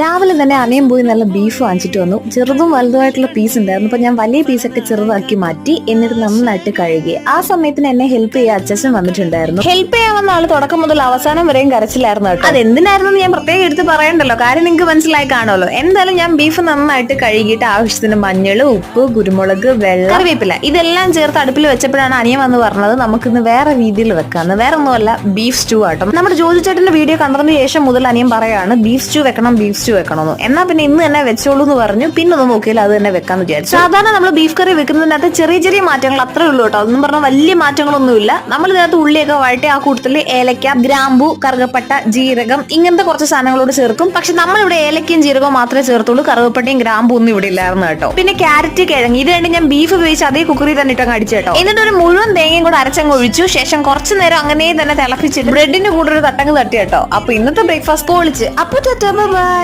രാവിലെ തന്നെ അനിയൻ പോയി നല്ല ബീഫ് വാങ്ങിച്ചിട്ട് വന്നു. ചെറുതും വലുതുമായിട്ടുള്ള പീസ് ഉണ്ടായിരുന്നു. അപ്പൊ ഞാൻ വലിയ പീസൊക്കെ ചെറുതാക്കി മാറ്റി എന്നിട്ട് നന്നായിട്ട് കഴുകി. ആ സമയത്തിന് എന്നെ ഹെൽപ്പ് ചെയ്യാൻ അച്ഛൻ വന്നിട്ടുണ്ടായിരുന്നു. ഹെൽപ്പ് ചെയ്യാൻ വന്ന ആൾ തുടക്കം മുതൽ അവസാനം വരെയും കരച്ചിലായിരുന്നു കേട്ടോ. അത് എന്തിനായിരുന്നു ഞാൻ പ്രത്യേകം എടുത്ത് പറയണ്ടല്ലോ? കാര്യം നിങ്ങൾക്ക് മനസ്സിലായി കാണുമല്ലോ. എന്തായാലും ഞാൻ ബീഫ് നന്നായിട്ട് കഴുകിയിട്ട് ആവശ്യത്തിന് മഞ്ഞൾ ഉപ്പ് കുരുമുളക് വെള്ളം കറിവേപ്പില. ഇതെല്ലാം ചേർത്ത് അടുപ്പിൽ വെച്ചപ്പോഴാണ് അനിയൻ വന്ന് പറഞ്ഞത് നമുക്കിന്ന് വേറെ രീതിയിൽ വെക്കാന്ന് വേറെ ഒന്നുമല്ല ബീഫ് സ്റ്റൂ ആട്ടോ. നമ്മുടെ ജോജു ചേട്ടന്റെ വീഡിയോ കണ്ടതിന് ശേഷം മുതൽ അനിയൻ പറയാണ് ബീഫ് സ്റ്റൂ വെക്കണം ബീഫ് സ്റ്റൂ വെക്കണമെന്ന് എന്നാ പിന്നെ ഇന്ന് തന്നെ വെച്ചോളൂ എന്ന് പറഞ്ഞു. പിന്നെ ഒന്ന് നോക്കിയാൽ അത് തന്നെ വെക്കാന്ന് വിചാരിച്ചു. സാധാരണ നമ്മൾ ബീഫ് കറി വെക്കുന്നതിനകത്ത് ചെറിയ ചെറിയ മാറ്റങ്ങൾ അത്രേ ഉള്ളൂ കേട്ടോ. അതൊന്നും പറഞ്ഞാൽ വലിയ മാറ്റങ്ങളൊന്നുമില്ല. നമ്മൾ ഇതിനകത്ത് ഉള്ളിയൊക്കെ വഴട്ടി ആ കൂട്ടത്തിൽ ഏലക്ക ഗ്രാമ്പു കറുകപ്പട്ട ജീരകം ഇങ്ങനത്തെ കുറച്ച് സാധനങ്ങളോട് ചേർക്കും. പക്ഷെ നമ്മൾ ഇവിടെ ഏലക്കയും ജീരകവും മാത്രമേ ചേർത്തുള്ളൂ. കറുകപ്പട്ടയും ഗ്രാമ്പു ഒന്നും ഇവിടെ ഇല്ലായിരുന്നു കേട്ടോ. പിന്നെ ക്യാരറ്റ് കിഴങ്ങ്. ഇത് രണ്ട് ഞാൻ ബീഫ് ഉപയോഗിച്ച് അതേ കുക്കറിൽ തന്നെ ഇട്ടങ്ങ് അടിച്ചു കേട്ടോ. എന്നിട്ട് ഒരു മുഴുവൻ തേങ്ങയും കൂടെ അരച്ചങ്ങ് ഒഴിച്ചു. ശേഷം കുറച്ചു നേരം അങ്ങനെ തന്നെ തിളപ്പിച്ചിട്ട് ബ്രെഡിന്റെ കൂടെ ഒരു തട്ടങ്ങ് തട്ടി കേട്ടോ. അപ്പൊ ഇന്നത്തെ ബ്രേക്ക്ഫാസ്റ്റ് പൊളിച്ച്. അപ്പൊ ബൈ